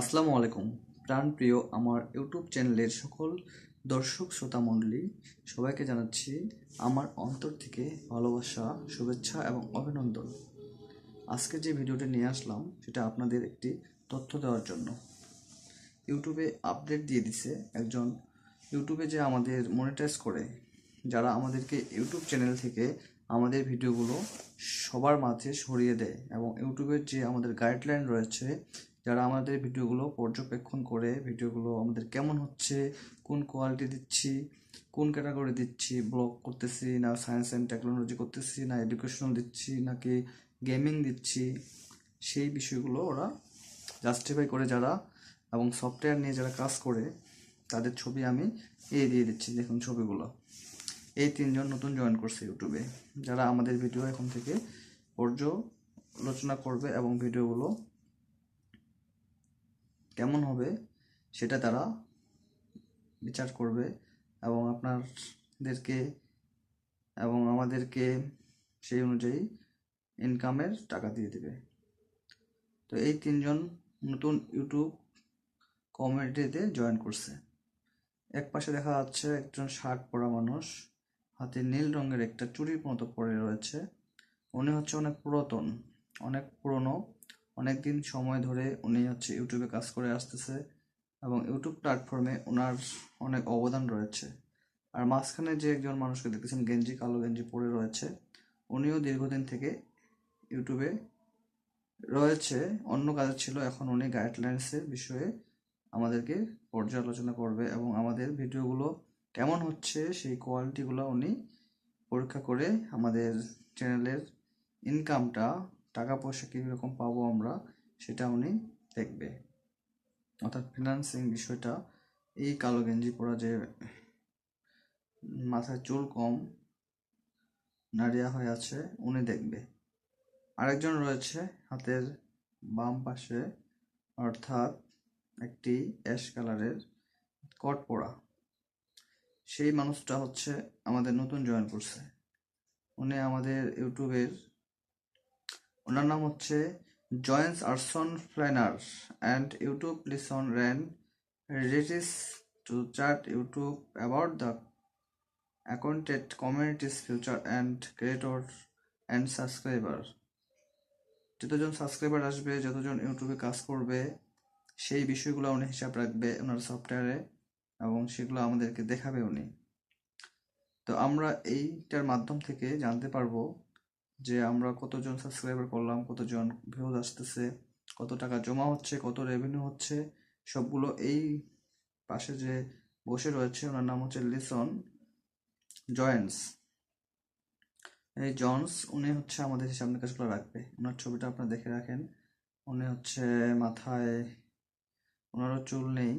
আসসালামু আলাইকুম। প্রাণপ্রিয় আমার ইউটিউব চ্যানেলের সকল দর্শক, শ্রোতা, মণ্ডলী, সবাইকে জানাচ্ছি আমার অন্তর থেকে ভালোবাসা, শুভেচ্ছা এবং অভিনন্দন। আজকে যে ভিডিওটা নিয়ে আসলাম, সেটা আপনাদের একটি তথ্য দেওয়ার জন্য। ইউটিউবে আপডেট দিয়ে দিছে একজন ইউটিউবে যে আমাদের মনিটাইজ করে, যারা আমাদেরকে ইউটিউব চ্যানেল থেকে আমাদের ভিডিওগুলো সবার মাঝে সরিয়ে দেয় এবং ইউটিউবের যে আমাদের গাইডলাইন রয়েছে যারা আমাদের ভিডিওগুলো পর্যবেক্ষণ করে, ভিডিওগুলো আমাদের কেমন হচ্ছে, কোন কোয়ালিটি দিচ্ছি, কোন ক্যাটাগরি দিচ্ছি ব্লগ করতেছি না সায়েন্স অ্যান্ড টেকনোলজি করতেছি না এডুকেশনাল দিচ্ছি নাকি গেমিং দিচ্ছি, সেই বিষয়গুলো ওরা জাস্টিফাই করে যারা এবং সফটওয়্যার নিয়ে যারা কাজ করে, তাদের ছবি আমি এ দিয়ে দিচ্ছি, দেখুন ছবিগুলো। এই তিনজন নতুন জয়েন করছে ইউটিউবে। যারা আমাদের ভিডিও এখন থেকে পর্যালোচনা করবে এবং ভিডিওগুলো কেমন হবে সেটা তারা বিচার করবে এবং আপনাদেরকে এবং আমাদেরকে সেই অনুযায়ী ইনকামের টাকা দিয়ে দেবে। তো এই তিনজন নতুন ইউটিউব কমিউনিটিতে জয়েন করছে। এক পাশে দেখা যাচ্ছে একজন শার্ট পরা মানুষ, হাতে নীল রঙের একটা চুরির মতো পরে রয়েছে। উনি হচ্ছে অনেক পুরাতন, অনেক পুরনো অনেক দিন সময় ধরে উনি হচ্ছে ইউটিউবে কাজ করে আসতেছে এবং ইউটিউব প্ল্যাটফর্মে ওনার অনেক অবদান রয়েছে। আর মাঝখানে যে একজন মানুষকে দেখতেছেন গেঞ্জি কালো, গেঞ্জি পরে রয়েছে, উনিও দীর্ঘদিন থেকে ইউটিউবে রয়েছে। অন্য কাজে ছিল, এখন উনি গাইডলাইন্সের বিষয়ে আমাদেরকে পর্যালোচনা করবে এবং আমাদের ভিডিওগুলো কেমন হচ্ছে, সেই কোয়ালিটিগুলো উনি পরীক্ষা করে আমাদের চ্যানেলের ইনকামটা টাকা পয়সা কীরকম পাবো আমরা, সেটা উনি দেখবে। অর্থাৎ ফিনান্সিং বিষয়টা, এই কালো গেঞ্জি পরা যে মাথায় চুল কম, নাড়িয়া হয়ে আছে, উনি দেখবে। আরেকজন রয়েছে হাতের বাম পাশে, অর্থাৎ একটি অ্যাশ কালারের কট পরা। সেই মানুষটা হচ্ছে আমাদের নতুন জয়েন করছে। উনি আমাদের ইউটিউবের ওনার নাম হচ্ছে জয়েন্স আরসন ফ্লাইনার অ্যান্ড ইউটিউব লিসন র্যান রিটিস টু chart YouTube about the accounted communities future and creator and subscriber. যতজন সাবস্ক্রাইবার আসবে, যতজন ইউটিউবে কাজ করবে, সেই বিষয়গুলো উনি হিসাব রাখবে ওনার সফটওয়্যারে এবং সেগুলো আমাদেরকে দেখাবে উনি। তো আমরা এইটার মাধ্যম থেকে জানতে পারব যে আমরা কতজন সাবস্ক্রাইবার করলাম, কতজন ভিউজ আসতেছে, কত টাকা জমা হচ্ছে, কত রেভিনিউ হচ্ছে, সবগুলো এই পাশে যে বসে রয়েছে, ওনার নাম হচ্ছে লিসন জয়েন্স এই জনস, উনি হচ্ছে আমাদের সামনে কাজগুলো রাখবে। ওনার ছবিটা আপনারা দেখে রাখেন। উনি হচ্ছে মাথায় ওনারও চুল নেই,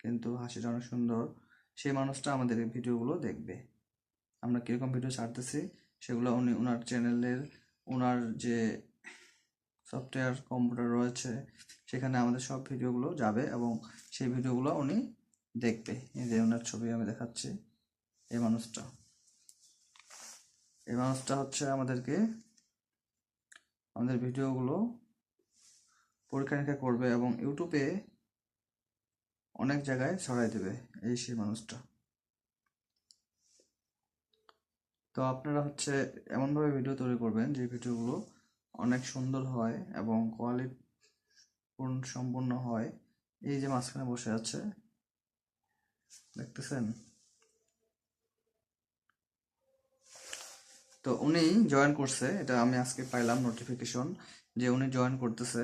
কিন্তু হাসিটা অনেক সুন্দর। সেই মানুষটা আমাদের ভিডিওগুলো দেখবে। আমরা কীরকম ভিডিও ছাড়তেছি সেগুলো উনি ওনার চ্যানেলের ওনার যে সফটওয়্যার কম্পিউটার রয়েছে, সেখানে আমাদের সব ভিডিওগুলো যাবে এবং সেই ভিডিওগুলো উনি দেখবে। এই যে ওনার ছবি আমি দেখাচ্ছি, এই মানুষটা। এই মানুষটা হচ্ছে আমাদেরকে আমাদের ভিডিওগুলো পরীক্ষা নিরীক্ষা করবে এবং ইউটিউবে অনেক জায়গায় ছড়াই দেবে এই সেই মানুষটা। তো আপনারা হচ্ছে এমনভাবে ভিডিও তৈরি করবেন যে ভিডিওগুলো অনেক সুন্দর হয় এবং কোয়ালিটি সম্পূর্ণ হয়। এই যে মাঝখানে বসে আছে, দেখতেছেন? তো উনি জয়েন করছে, এটা আমি আজকে পাইলাম নোটিফিকেশন যে উনি জয়েন করতেছে।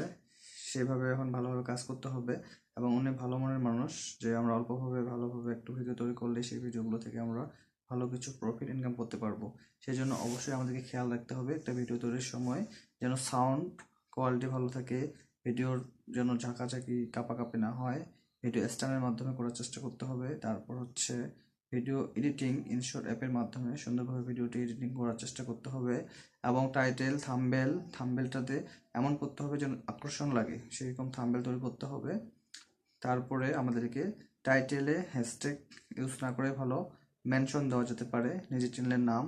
সেভাবে এখন ভালোভাবে কাজ করতে হবে এবং উনি ভালো মনের মানুষ, যে আমরা অল্পভাবে ভালোভাবে একটু ভিডিও তৈরি করলে সেই ভিডিওগুলো থেকে আমরা ভালো কিছু প্রফিট ইনকাম করতে পারব। সেই জন্য অবশ্যই আমাদেরকে খেয়াল রাখতে হবে একটা ভিডিও তৈরির সময়, যেন সাউন্ড কোয়ালিটি ভালো থাকে ভিডিওর যেন ঝাঁকাঝাঁকি, কাপাকাপি না হয়। ভিডিও স্ট্যান্ডের মাধ্যমে করার চেষ্টা করতে হবে। তারপর হচ্ছে ভিডিও এডিটিং ইনশোর অ্যাপের মাধ্যমে সুন্দরভাবে ভিডিওটি এডিটিং করার চেষ্টা করতে হবে। এবং টাইটেল থাম্বেল থাম্বেলটাতে এমন করতে হবে যেন আকর্ষণ লাগে, সেরকম থাম্বেল তৈরি করতে হবে। তারপরে আমাদেরকে টাইটেলে হ্যাশট্যাগ ইউজ না করে ভালো। মেনশন দেওয়া যেতে পারে, নিজের চ্যানেলের নাম।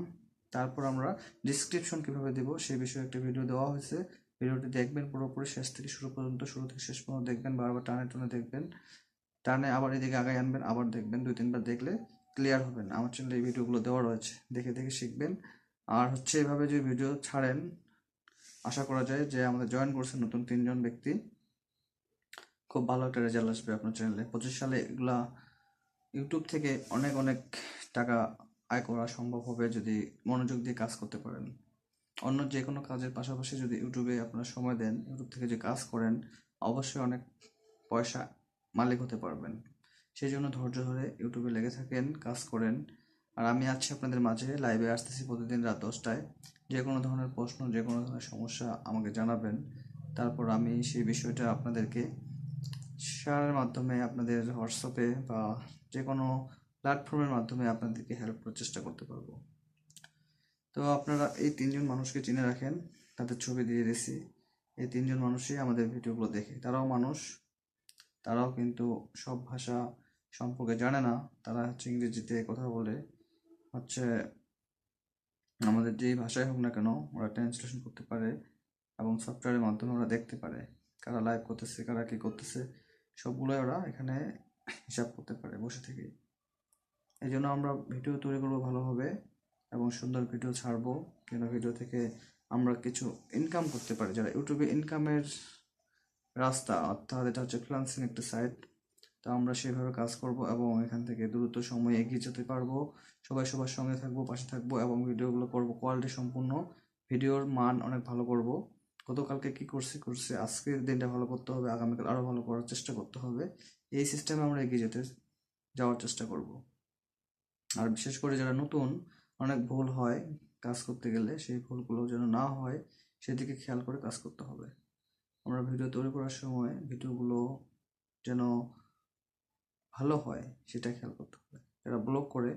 তারপর আমরা ডিসক্রিপশন কীভাবে দেব, সেই বিষয়ে একটা ভিডিও দেওয়া হয়েছে। ভিডিওটি দেখবেন পুরোপুরি, শেষ থেকে শুরু পর্যন্ত, শুরু থেকে শেষ পর্যন্ত দেখবেন, বারবার টানে টানে দেখবেন। টানে আবার এদিকে আগায় আনবেন, আবার দেখবেন, দুই, তিনবার দেখলে ক্লিয়ার হবেন। আমার চ্যানেলে এই ভিডিওগুলো দেওয়া রয়েছে, দেখে দেখে শিখবেন। আর হচ্ছে এভাবে যে ভিডিও ছাড়েন, আশা করা যায় যে আমাদের জয়েন করছে নতুন তিনজন ব্যক্তি। খুব ভালো একটা রেজাল্ট আসবে আপনার চ্যানেলে পঁচিশ সালে এগুলা ইউটিউব থেকে অনেক অনেক টাকা আয় করা সম্ভব হবে যদি মনোযোগ দিয়ে কাজ করতে পারেন। অন্য যে কোনো কাজের পাশাপাশি যদি ইউটিউবে আপনার সময় দেন, ইউটিউব থেকে যে কাজ করেন, অবশ্যই অনেক পয়সা মালিক হতে পারবেন। সেই জন্য ধৈর্য ধরে ইউটিউবে লেগে থাকেন, কাজ করেন। আর আমি আছি আপনাদের মাঝে, লাইভে আসতেছি প্রতিদিন রাত দশটায়। যে কোনো ধরনের প্রশ্ন যে কোনো ধরনের সমস্যা আমাকে জানাবেন। তারপর আমি সেই বিষয়টা আপনাদেরকে শেয়ারের মাধ্যমে আপনাদের হোয়াটসঅ্যাপে বা যে কোনো প্ল্যাটফর্মের মাধ্যমে আপনাদেরকে হেল্প করার চেষ্টা করতে পারব। তো আপনারা এই তিনজন মানুষকে চিনে রাখেন, তাদের ছবি দিয়ে দিয়েছি এই তিনজন মানুষই আমাদের ভিডিওগুলো দেখে। তারাও মানুষ, তারাও কিন্তু সব ভাষা সম্পর্কে জানে না। তারা হচ্ছে ইংরেজিতে কথা বলে। হচ্ছে আমাদের যেই ভাষায় হোক না কেন, ওরা ট্রান্সলেশন করতে পারে এবং সফটওয়্যারের মাধ্যমে ওরা দেখতে পারে। কারা লাইভ করতেছে, কারা কী করতেছে, সবগুলোই ওরা এখানে হিসাব করতে পারে, বসে থেকেই এই জন্য আমরা ভিডিও তৈরি করব ভালোভাবে এবং সুন্দর ভিডিও ছাড়বো কেন ভিডিও থেকে আমরা কিছু ইনকাম করতে পারি। যারা ইউটিউবে ইনকামের রাস্তা, অর্থাৎ এটা হচ্ছে ফ্রিলান্সিং একটা সাইট তো আমরা সেভাবে কাজ করব এবং এখান থেকে দ্রুত সময় এগিয়ে যেতে পারব। সবাই সবার সঙ্গে থাকব, পাশে থাকব এবং ভিডিওগুলো করব কোয়ালিটি সম্পূর্ণ। ভিডিওর মান অনেক ভালো করব। গতকালকে কি করছি করছি, আজকের দিনটা ভালো করতে হবে, আগামীকাল আরও ভালো করার চেষ্টা করতে হবে। এই সিস্টেমে আমরা এগিয়ে যেতে যাওয়ার চেষ্টা করব। আর বিশেষ করে যারা নতুন, অনেক ভুল হয় কাজ করতে গেলে, সেই ভুলগুলো যেন না হয়, সেদিকে খেয়াল করে কাজ করতে হবে। আমরা ভিডিও তৈরি করার সময় ভিডিওগুলো যেন ভালো হয়, সেটা খেয়াল করতে হবে। যারা ব্লগ করে,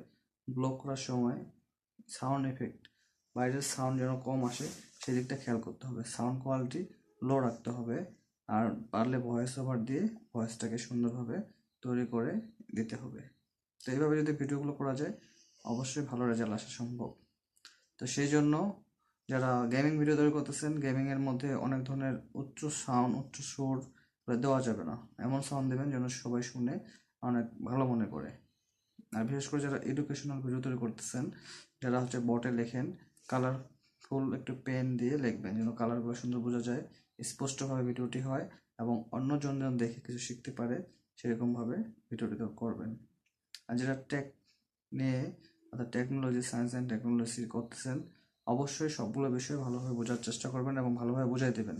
ব্লগ করার সময় সাউন্ড এফেক্ট, বাইরের সাউন্ড যেন কম আসে, সেদিকটা খেয়াল করতে হবে। সাউন্ড কোয়ালিটি লো রাখতে হবে আর পারলে ভয়েস ওভার দিয়ে ভয়েসটাকে সুন্দরভাবে তৈরি করে দিতে হবে। তো এইভাবে যদি ভিডিওগুলো করা যায়, অবশ্যই ভালো রেজাল্ট আসা সম্ভব। তো সেই জন্য যারা গেমিং ভিডিও তৈরি করতেছেন গেমিংয়ের মধ্যে অনেক ধরনের উচ্চ সাউন্ড উচ্চ সুর দেওয়া যাবে না। এমন সাউন্ড দেবেন যেন সবাই শুনে অনেক ভালো মনে করে। আর বিশেষ করে যারা এডুকেশনাল ভিডিও তৈরি করতেছেন, যারা হচ্ছে বটে লেখেন কালারফুল একটু পেন দিয়ে লিখবেন যেন কালারগুলো সুন্দর বোঝা যায়, স্পষ্টভাবে ভিডিওটি হয় এবং অন্যজন যেন দেখে কিছু শিখতে পারে, সেরকমভাবে ভিডিওটি করবেন। আর যারা টেক নিয়ে অর্থাৎ টেকনোলজি সায়েন্স অ্যান্ড টেকনোলজি করতেছেন, অবশ্যই সবগুলো বিষয় ভালোভাবে বোঝার চেষ্টা করবেন এবং ভালোভাবে বোঝাই দেবেন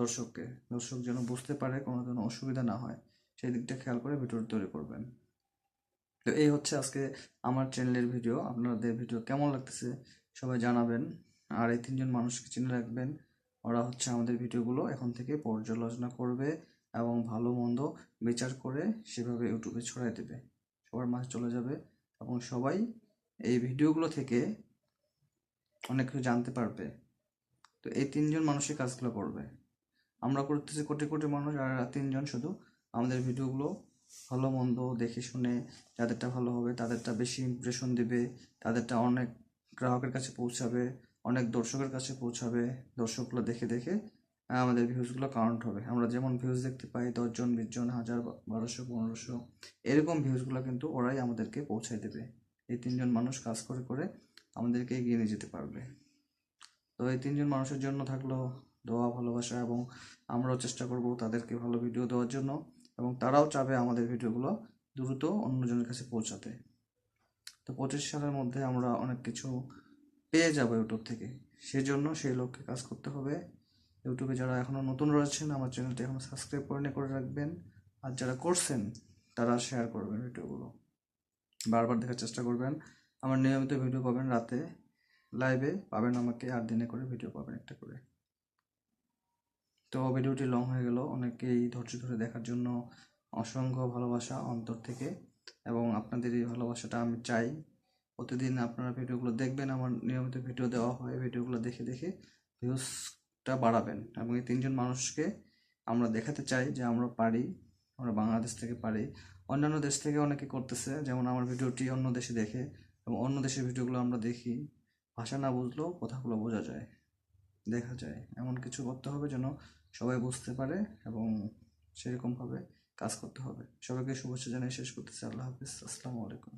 দর্শককে। দর্শক যেন বুঝতে পারে কোনো যেন অসুবিধা না হয়, সেই দিকটা খেয়াল করে ভিডিও তৈরি করবেন। তো এই হচ্ছে আজকে আমার চ্যানেলের ভিডিও আপনাদের ভিডিও কেমন লাগতেছে সবাই জানাবেন। আর এই তিনজন মানুষকে চিনে রাখবেন, ওরা হচ্ছে আমাদের ভিডিওগুলো এখন থেকে পর্যালোচনা করবে এবং ভালো মন্দ বিচার করে সেভাবে ইউটিউবে ছড়াই দেবে। সবার মাঝে চলে যাবে এবং সবাই এই ভিডিওগুলো থেকে অনেক কিছু জানতে পারবে। তো এই তিনজন মানুষই কাজগুলো করবে। আমরা করতেছি কোটি কোটি মানুষ আর তিনজন শুধু। আমাদের ভিডিওগুলো ভালো মন্দ দেখে শুনে যাদেরটা ভালো হবে, তাদেরটা বেশি ইমপ্রেশন দিবে, তাদেরটা অনেক গ্রাহকের কাছে পৌঁছাবে, অনেক দর্শকের কাছে পৌঁছাবে, দর্শকগুলো দেখে দেখে আমাদের ভিউজগুলো কাউন্ট হবে। আমরা যেমন ভিউজ দেখতে পাই, দশজন, বিশজন, হাজার বারোশো, পনেরোশো, এরকম ভিউজগুলো কিন্তু ওরাই আমাদেরকে পৌঁছায় দেবে। এই তিনজন মানুষ কাজ করে করে আমাদেরকে এগিয়ে নিয়ে যেতে পারবে। তো এই তিনজন মানুষের জন্য থাকল দোয়া, ভালোবাসা এবং আমরাও চেষ্টা করব তাদেরকে ভালো ভিডিও দেওয়ার জন্য এবং তারাও চাবে আমাদের ভিডিওগুলো দ্রুত অন্যজনের কাছে পৌঁছাতে। তো পঁচিশ সালের মধ্যে আমরা অনেক কিছু পেয়ে যাব ইউটিউব থেকে। সেই জন্য সেই লক্ষ্যে কাজ করতে হবে। ইউটিউবে যারা এখনও নতুন রয়েছেন, আমার চ্যানেলটি এখনও সাবস্ক্রাইব করে নিয়ে করে রাখবেন। আর যারা করছেন, তারা শেয়ার করবেন ভিডিওগুলো। বারবার দেখার চেষ্টা করবেন। আমার নিয়মিত ভিডিও পাবেন রাতে লাইভে পাবেন আমাকে আট দিনে করে ভিডিও পাবেন একটা করে। তো ভিডিওটি লং হয়ে গেল। অনেকেই ধৈর্য ধরে দেখার জন্য অসংখ্য ভালোবাসা অন্তর থেকে এবং আপনাদের এই ভালোবাসাটা আমি চাই। প্রতিদিন আপনারা ভিডিওগুলো দেখবেন। আমার নিয়মিত ভিডিও দেওয়া হয়। ভিডিওগুলো দেখে দেখে ভিউজটা বাড়াবেন এবং এই তিনজন মানুষকে আমরা দেখাতে চাই যে আমরা পারি, আমরা বাংলাদেশ থেকে পারি। অন্যান্য দেশ থেকে অনেকে করতেছে, যেমন আমার ভিডিওটি অন্য দেশে দেখে এবং অন্য দেশের ভিডিওগুলো আমরা দেখি। ভাষা না বুঝলেও কথাগুলো বোঝা যায়, দেখা যায়। এমন কিছু করতে হবে যেন সবাই বুঝতে পারে এবং সেরকমভাবে কাজ করতে হবে। সবাইকে শুভেচ্ছা জানিয়ে শেষ করতেছি। আল্লাহ হাফিজ। আসসালামু আলাইকুম।